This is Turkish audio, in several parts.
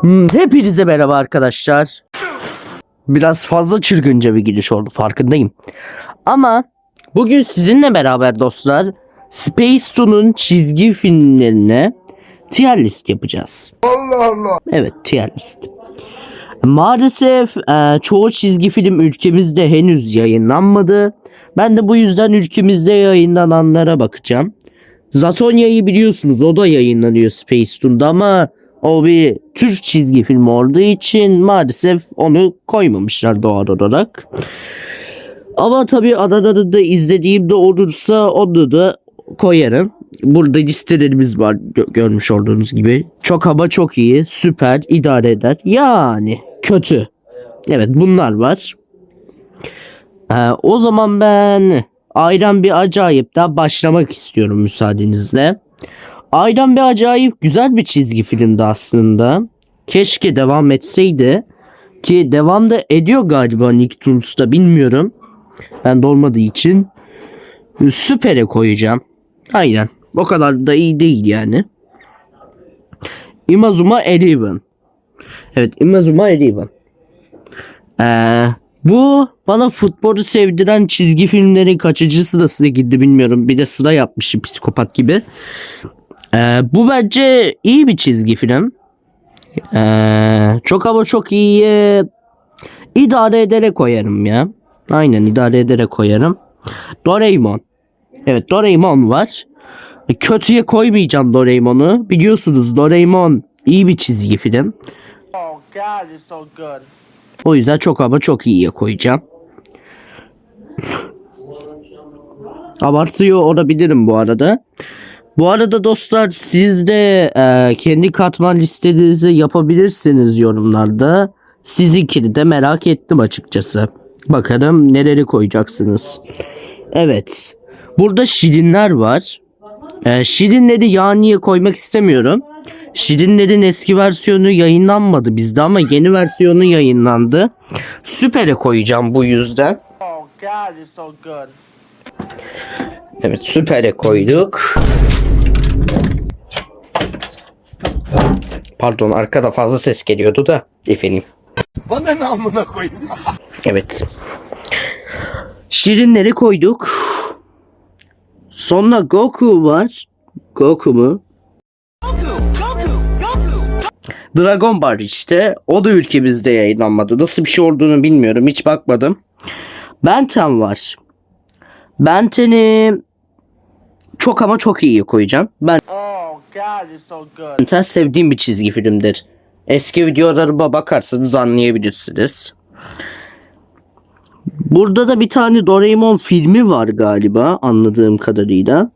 Hmm, Hepinize merhaba arkadaşlar. Biraz fazla çılgınca bir giriş oldu farkındayım. Ama bugün sizinle beraber dostlar Space Toon'un çizgi filmlerine tier list yapacağız. Allah Allah. Evet tier list. Maalesef e, çoğu çizgi film ülkemizde henüz yayınlanmadı. Ben de bu yüzden ülkemizde yayınlananlara bakacağım. Zatonya'yı biliyorsunuz o da yayınlanıyor Space Toon'da ama o bir Türk çizgi film olduğu için maalesef onu koymamışlar doğal olarak. Ama tabii aralarında izlediğim de olursa onu da koyarım. Burada listelerimiz var gö- görmüş olduğunuz gibi. Çok ama çok iyi, süper, idare eder. Yani kötü. Evet bunlar var. Ee, o zaman ben Ayran bir acayip daha başlamak istiyorum müsaadenizle. Ayran bir acayip güzel bir çizgi filmdi aslında. Keşke devam etseydi. Ki devam da ediyor galiba Nicktoons'ta bilmiyorum. Ben de olmadığı için. Süper'e koyacağım. Aynen. O kadar da iyi değil yani. Imazuma Eleven. Evet Imazuma Eleven. Ee, bu bana futbolu sevdiren çizgi filmlerin kaçıncı sırasına girdi bilmiyorum. Bir de sıra yapmışım psikopat gibi. Ee, bu bence iyi bir çizgi film. Ee, çok ama çok iyi. idare ederek koyarım ya. Aynen idare ederek koyarım. Doraemon. Evet Doraemon var. E, Kötüye koymayacağım Doraemon'u. Biliyorsunuz Doraemon iyi bir çizgi film. Oh God, it's so good. O yüzden çok ama çok iyiye koyacağım. Abartıyor olabilirim bu arada. Bu arada dostlar siz de e, kendi katman listenizi yapabilirsiniz yorumlarda. Sizinkini de merak ettim açıkçası. Bakalım neleri koyacaksınız. Evet. Burada şirinler var. E, şirinleri yaniye koymak istemiyorum. Şirinlerin eski versiyonu yayınlanmadı bizde ama yeni versiyonu yayınlandı. Süper'e koyacağım bu yüzden. Oh God, it's so good. Evet süper'e koyduk. Pardon arkada fazla ses geliyordu da efendim. Bana ne amına koyayım? Evet. Şirinleri koyduk. Sonra Goku var. Goku mu? Dragon Ball işte. O da ülkemizde yayınlanmadı. Nasıl bir şey olduğunu bilmiyorum. Hiç bakmadım. Benten var. Benten'i çok ama çok iyi koyacağım. Ben Benten sevdiğim bir çizgi filmdir. Eski videolarıma bakarsanız anlayabilirsiniz. Burada da bir tane Doraemon filmi var galiba anladığım kadarıyla.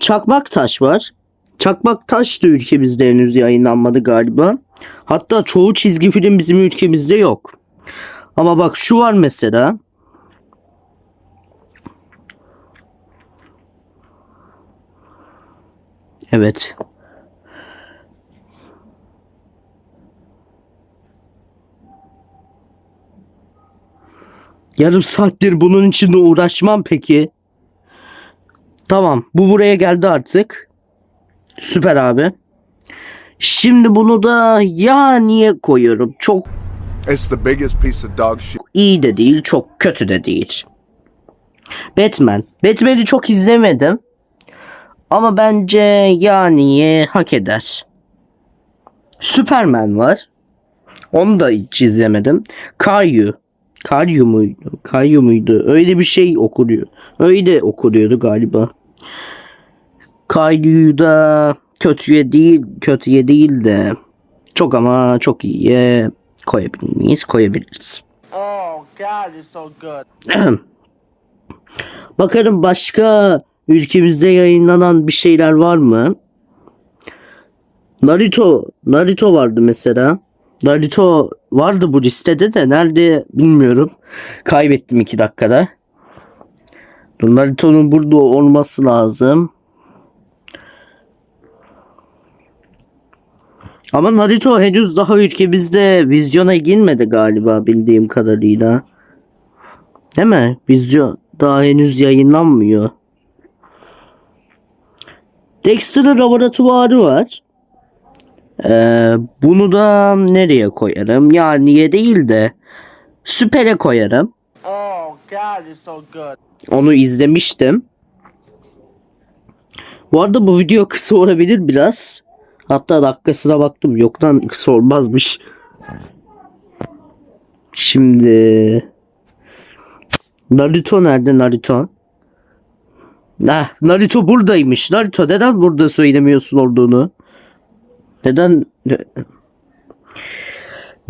Çakmak Taş var. Çakmak Taş da ülkemizde henüz yayınlanmadı galiba. Hatta çoğu çizgi film bizim ülkemizde yok. Ama bak şu var mesela. Evet. Yarım saattir bunun için de uğraşmam peki. Tamam bu buraya geldi artık. Süper abi. Şimdi bunu da ya niye koyuyorum? Çok It's the biggest piece of dog shit. iyi de değil, çok kötü de değil. Batman. Batman'i çok izlemedim. Ama bence yani hak eder. Superman var. Onu da hiç izlemedim. Kayu. Kayu muydu? Kayu muydu? Öyle bir şey okunuyor. Öyle okunuyordu galiba. Kayu'yu da kötüye değil, kötüye değil de çok ama çok iyiye koyabilir miyiz? Koyabiliriz. Oh God, it's so good. Bakalım başka ülkemizde yayınlanan bir şeyler var mı? Naruto, Naruto vardı mesela. Naruto vardı bu listede de nerede bilmiyorum. Kaybettim iki dakikada. Dur, Naruto'nun burada olması lazım. Ama Naruto henüz daha ülkemizde vizyona girmedi galiba bildiğim kadarıyla. Değil mi? Vizyon daha henüz yayınlanmıyor. Dexter'ın laboratuvarı var. Ee, bunu da nereye koyarım? Yani niye değil de süpere koyarım. Oh God, it's so good. Onu izlemiştim. Bu arada bu video kısa olabilir biraz. Hatta dakikasına baktım. Yok lan kısa olmazmış. Şimdi Naruto nerede Naruto? Nah, Naruto buradaymış. Naruto neden burada söylemiyorsun olduğunu? Neden?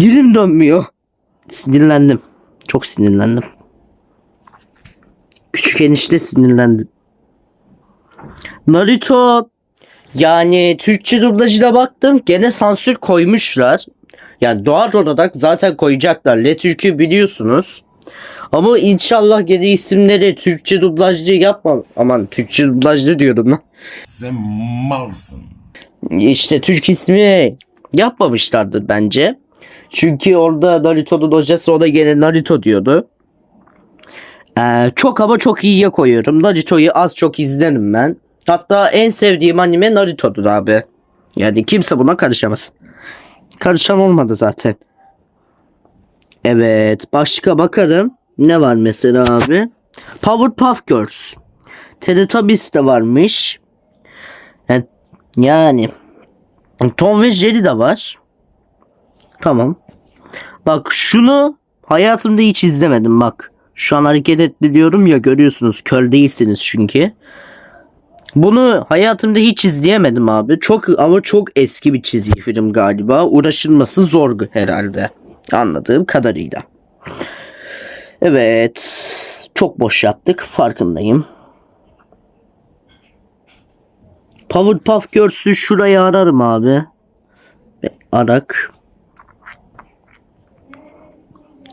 Dilim dönmüyor. Sinirlendim. Çok sinirlendim. Küçük enişte sinirlendi. Naruto yani Türkçe dublajına baktım gene sansür koymuşlar. Yani doğal olarak zaten koyacaklar. Le Türk'ü biliyorsunuz. Ama inşallah gene isimleri Türkçe dublajlı yapmam. Aman Türkçe dublajlı diyorum lan. Sen malsın. İşte Türk ismi yapmamışlardır bence. Çünkü orada Naruto'nun hocası o da gene Naruto diyordu. Ee, çok ama çok iyiye koyuyorum. Naruto'yu az çok izlerim ben. Hatta en sevdiğim anime Naruto'dur abi. Yani kimse buna karışamaz. Karışan olmadı zaten. Evet başka bakarım. Ne var mesela abi? Powerpuff Girls. Teletubbies de varmış. Yani Tom ve Jerry de var. Tamam. Bak şunu hayatımda hiç izlemedim bak. Şu an hareket etti diyorum ya görüyorsunuz kör değilsiniz çünkü. Bunu hayatımda hiç izleyemedim abi. Çok ama çok eski bir çizgi film galiba. Uğraşılması zor herhalde. Anladığım kadarıyla. Evet. Çok boş yaptık. Farkındayım. Powerpuff Girls'ü şuraya ararım abi. Arak.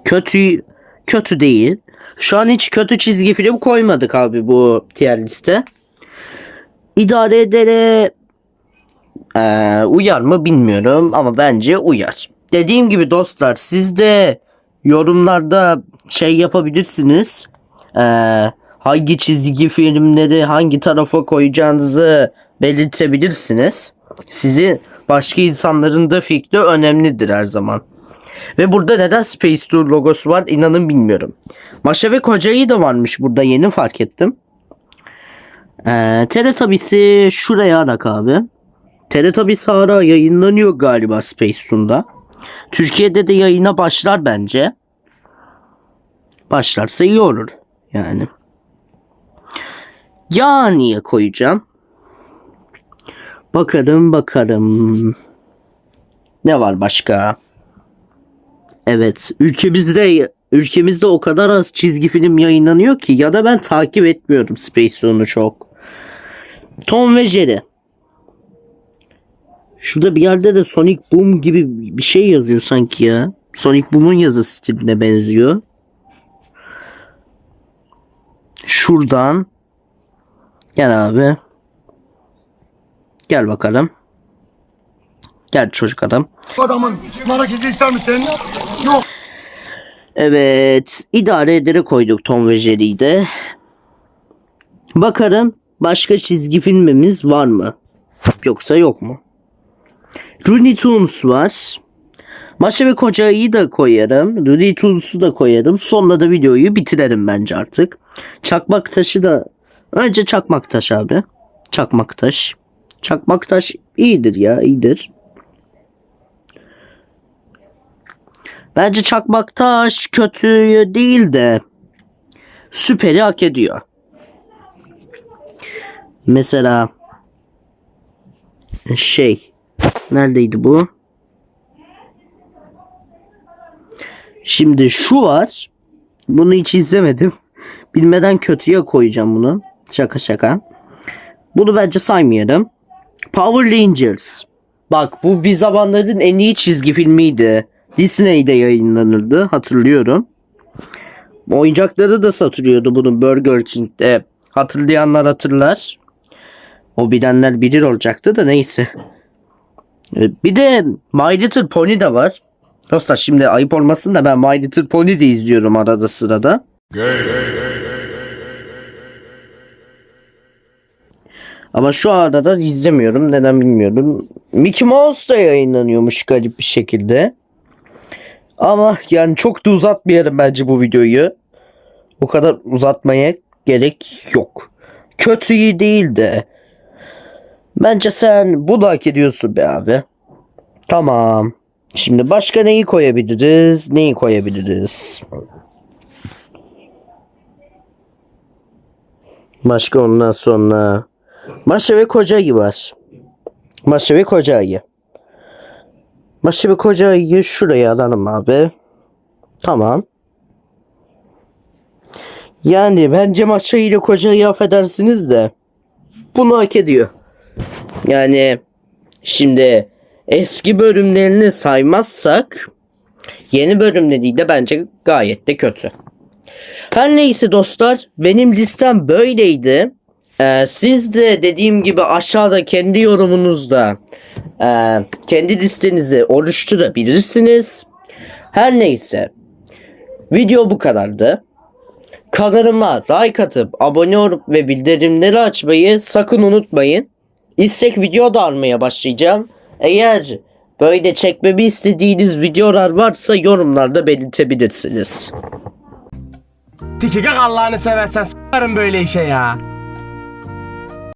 Kötü kötü değil. Şu an hiç kötü çizgi film koymadık abi bu tier liste. İdare edere eee, uyar mı bilmiyorum ama bence uyar. Dediğim gibi dostlar siz de yorumlarda şey yapabilirsiniz. Eee, hangi çizgi filmleri hangi tarafa koyacağınızı belirtebilirsiniz. Sizi başka insanların da fikri önemlidir her zaman. Ve burada neden Space Tour logosu var inanın bilmiyorum. Maşa ve Koca'yı da varmış burada yeni fark ettim. Ee, Teletubbies'i şuraya arak abi. Teletubbies hala yayınlanıyor galiba Space Toon'da. Türkiye'de de yayına başlar bence. Başlarsa iyi olur. Yani. Ya niye koyacağım? Bakarım bakarım. Ne var başka? Evet, ülkemizde ülkemizde o kadar az çizgi film yayınlanıyor ki ya da ben takip etmiyorum Space Toon'u çok. Tom ve Jerry. Şurada bir yerde de Sonic Boom gibi bir şey yazıyor sanki ya. Sonic Boom'un yazı stiline benziyor. Şuradan. Gel abi. Gel bakalım. Gel çocuk adam. adamın hareketi ister misin? Yok. Evet, idare edere koyduk Tom ve Jerry'yi de. Bakarım başka çizgi filmimiz var mı? Yoksa yok mu? Looney Tunes var. Maşa ve Koca'yı da koyarım. Looney Tunes'u da koyarım. Sonra da videoyu bitirelim bence artık. Çakmak taşı da... Önce çakmak taş abi. Çakmak taş. Çakmak taş iyidir ya iyidir. Bence çakmak taş kötü değil de süperi hak ediyor. Mesela şey neredeydi bu? Şimdi şu var. Bunu hiç izlemedim. Bilmeden kötüye koyacağım bunu. Şaka şaka. Bunu bence saymayalım. Power Rangers. Bak bu bir zamanların en iyi çizgi filmiydi. Disney'de yayınlanırdı hatırlıyorum. Oyuncakları da satılıyordu bunun Burger King'de. Hatırlayanlar hatırlar. O bilenler bilir olacaktı da neyse. Ee, Bir de My Little Pony de var. Dostlar şimdi ayıp olmasın da ben My Little Pony de izliyorum arada sırada. Ama şu arada da izlemiyorum. Neden bilmiyorum. Mickey Mouse da yayınlanıyormuş garip bir şekilde. Ama yani çok da uzatmayalım bence bu videoyu. O kadar uzatmaya gerek yok. Kötü iyi değil de. Bence sen bunu hak ediyorsun be abi. Tamam. Şimdi başka neyi koyabiliriz? Neyi koyabiliriz? Başka ondan sonra Maşa ve koca ayı var. Maşa ve koca ayı. Maşa ve koca ayıyı şuraya alalım abi. Tamam. Yani bence Maşa ile koca ayı affedersiniz de bunu hak ediyor. Yani şimdi eski bölümlerini saymazsak yeni bölümleri de bence gayet de kötü. Her neyse dostlar benim listem böyleydi. Ee, siz de dediğim gibi aşağıda kendi yorumunuzda e, kendi listenizi oluşturabilirsiniz. Her neyse video bu kadardı. Kanalıma like atıp abone olup ve bildirimleri açmayı sakın unutmayın. İstek video da almaya başlayacağım. Eğer böyle çekmemi istediğiniz videolar varsa yorumlarda belirtebilirsiniz. Tiki Allah'ını seversen s**arım böyle işe ya.